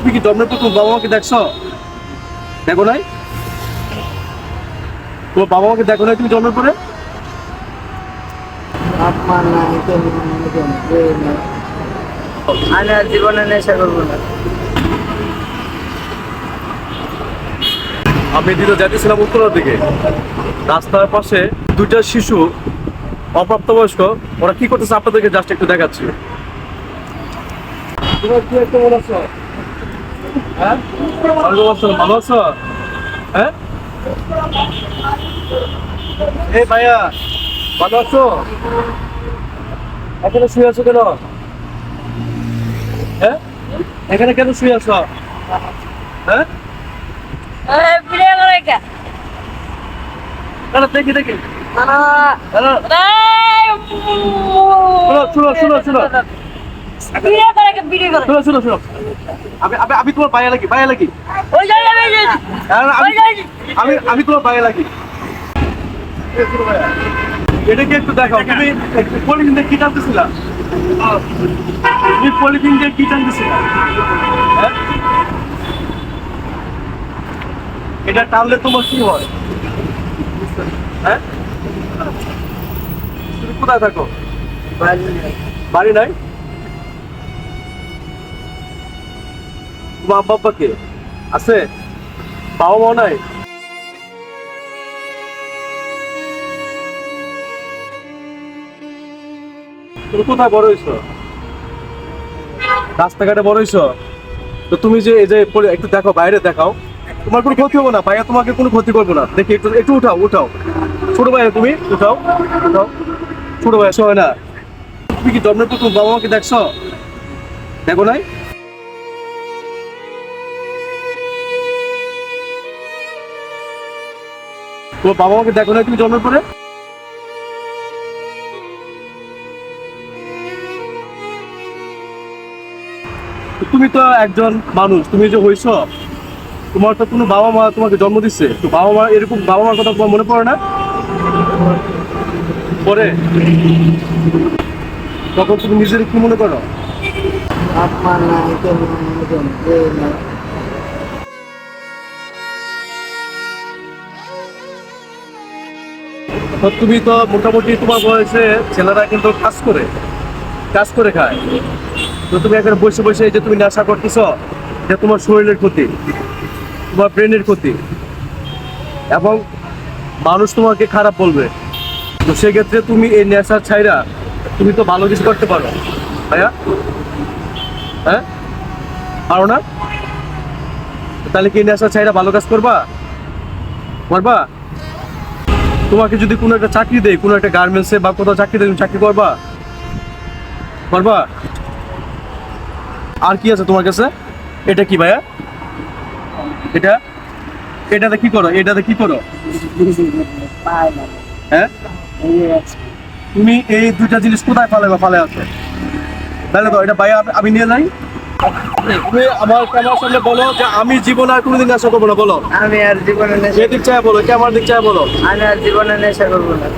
তুমি কি জন্মের বাবা মাকে দেখছ? দেখো নাই? তোমার বাবা মাকে দেখো নাই তুমি জন্মের পরে। আমি আর জীবনে নেশা করব না। আমি দিনে যাইতেছিলাম উত্তরার দিকে। রাস্তার পাশে দুইটা শিশু অপ্রাপ্তবয়স্ক ওরা কি করতেছে আপনাদেরকে জাস্ট একটু দেখাচ্ছি। তোমার কি একটা মনে আছো? হ্যাঁ? ওয়ালাইকুম ভালো আছো? হ্যাঁ? এই ভাইয়া ভালো আছো? এখানে শুয়ে আছো কেন? হ্যাঁ? এখানে কেন শুয়ে আছো? হ্যাঁ? দেখি দেখি। শুনো শুনো শুনো শুনো ভিডিও করে। কে ভিডিও করে শুনো শুনো শুনো। আমি আমি আমি তোমার বাইরে লাগি বাইরে লাগি। ওই জায়গায় ওই জায়গায় আর আমি আমি আমি তোমার বাইরে লাগি। এই এটা একটু দেখাও? তুমি পলিথিন দিয়ে কি টানতেছিলা? তুমি পলিথিন দিয়ে কি টানতেছিলা? হ্যাঁ? এটা টানলে তোমার কি হয়? হ্যাঁ? তুমি কোথায় থাকো? বাড়ি নাই। তোমার আব্বা আছে? বাবা মা নাই? তুমি কোথায় বড় হয়েছো? রাস্তাঘাটে বড় হয়েছো? তো তুমি যে এই যে একটু দেখো, বাইরে দেখাও। তোমার কোনো ক্ষতি হবে না, ভাইয়া তোমাকে কোনো ক্ষতি করব না। দেখি, একটু একটু উঠাও উঠাও। ছোট ভাইয়া তুমি, উঠাও উঠাও। ছোট ভাইয়া সবাই না। তুমি কি জন্মের পর তোমার বাবা মাকে দেখছ? দেখো নাই? তোমার বাবা মাকে দেখো না তুমি জন্মের পরে তুমি তো একজন মানুষ, তুমি যে হইছ, তোমার তো কোনো বাবা মা তোমাকে জন্ম দিচ্ছে তো বাবা মা এরকম বাবা মার কথা তোমার মনে পড়ে না? পরে তখন তুমি নিজের কি মনে করো? তো তুমি তো মোটামুটি তোমার বয়সে ছেলেরা কিন্তু কাজ করে কাজ করে খায়। তো তুমি এখানে বসে বসে যে তুমি নেশা করতেছ, যে তোমার শরীরের ক্ষতি, তোমার ব্রেনের ক্ষতি, এবং মানুষ তোমাকে খারাপ বলবে। তো সেক্ষেত্রে তুমি এই নেশার ছাইরা তুমি তো ভালো কিছু করতে পারো, ভাইয়া? হ্যাঁ? পারো না? তাহলে কি নেশার ছাইরা ভালো কাজ করবা? করবা? তোমাকে যদি কোনো একটা চাকরি দেয়, কোনো একটা গার্মেন্টসে বা কোথাও চাকরি দেয়, তুমি চাকরি করবা? করবা? আর কি আছে তোমার কাছে? এটা কি ভাইয়া? এটা? এটাতে কি করো? এটাতে কি করো? হ্যাঁ। তুমি এই দুটা জিনিস কোথায় ফালে বা ফালে আছে তাহলে তো এটা ভাইয়া আমি নিয়ে যাই। তুমি আমার ক্যামেরার সামনে বলো যে আমি জীবন আর কোনোদিন নেশা করব না বলো। আমি আর জীবনে নেশা যে দিক চায় বলো ক্যামেরার দিক চায় বলো। আমি আর জীবনে নেশা করব না।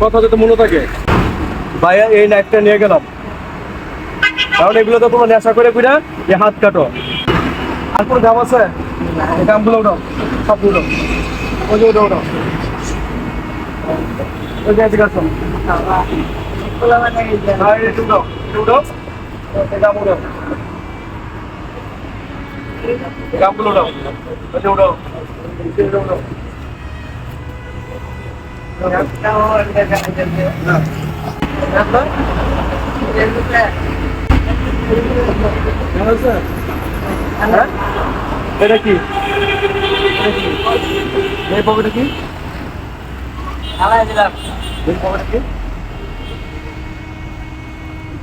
কথা যাতে মনে থাকে ভাইয়া এই নাইটটা নিয়ে গেলাম। কারণ এগুলো তো তোমরা নেশা করে বিনা এ হাত কাটো। আর কোনো দাম আছে? এই দামগুলো উঠাও সব উঠাও ওই যে ওটা উঠাও ওই যে মানে এই যে- আর এটা উঠাও এটা উঠাও এই দাম উঠাও এই দামগুলো উঠাও ওই যে উঠাও এই যে উঠাও একটাও দেখা যাচ্ছে না দেখো, এদিকে কেমন আছে হ্যাঁ। এটা কি? এই পকেটে কি? দিলাম। এই পকেটে কি?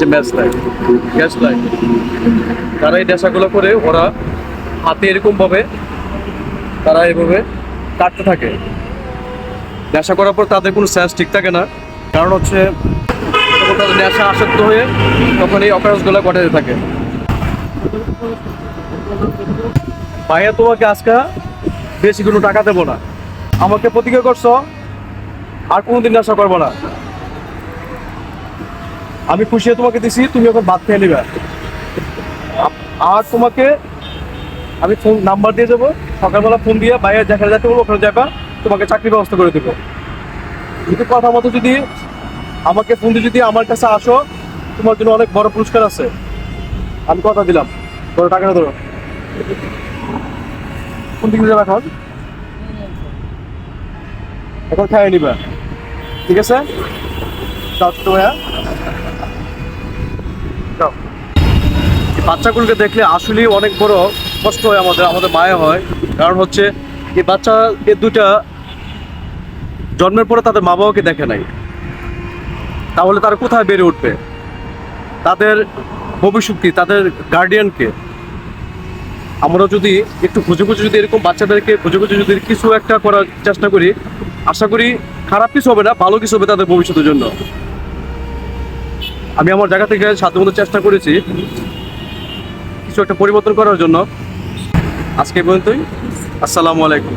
যে ম্যাচ লাইট গ্যাস লাইট তারা এই নেশাগুলো করে ওরা হাতে এরকম ভাবে তারা এভাবে কাটতে থাকে। নেশা করার পর তাদের কোনো সেন্স ঠিক থাকে না। কারণ হচ্ছে তাদের নেশা আসক্ত হয়ে তখন এই অকারেন্সগুলো ঘটাতে থাকে। ভাইয়া, তোমাকে আজকে বেশি কোনো টাকা দেবো না। আমাকে প্রতিজ্ঞা করছ, আর কোনোদিন নেশা করব না। আমি খুশি হয়ে তোমাকে দিছি, তুমি এখন ভাত খেয়ে নিবে। আর তোমাকে আমি ফোন নাম্বার দিয়ে দেবো। সকালবেলা ফোন দিয়ে বাইরে যেখানে যেতে বলব ওখানে যাবা তোমাকে চাকরির ব্যবস্থা করে দেবো। যদি কথা মতো যদি আমাকে ফোন দিয়ে যদি আমার কাছে আসো, তোমার জন্য অনেক বড় পুরস্কার আছে। আমি কথা দিলাম। বড় টাকাটা ধরো। কোন দিকে যাবে এখন? এখন খাইয়ে নিবা। ঠিক আছে? যাও ভাইয়া যাও এই বাচ্চাগুলোকে দেখলে আসলেই অনেক বড় কষ্ট হয় আমাদের আমাদের মায়া হয়। কারণ হচ্ছে, এই বাচ্চা, এ দুটা জন্মের পরে তাদের মা বাবাকে দেখে নাই। তাহলে তারা কোথায় বেড়ে উঠবে? তাদের ভবিষ্যৎ কি? তাদের গার্ডিয়ানকে আমরা যদি একটু খুঁজে খুঁজে যদি এরকম বাচ্চাদেরকে খুঁজে খুঁজে যদি কিছু একটা করার চেষ্টা করি, আশা করি খারাপ কিছু হবে না, ভালো কিছু হবে তাদের ভবিষ্যতের জন্য। আমি আমার জায়গা থেকে সাধ্যমতো চেষ্টা করেছি। কিছু একটা পরিবর্তন করার জন্য আজকে পর্যন্তই। আসসালামু আলাইকুম।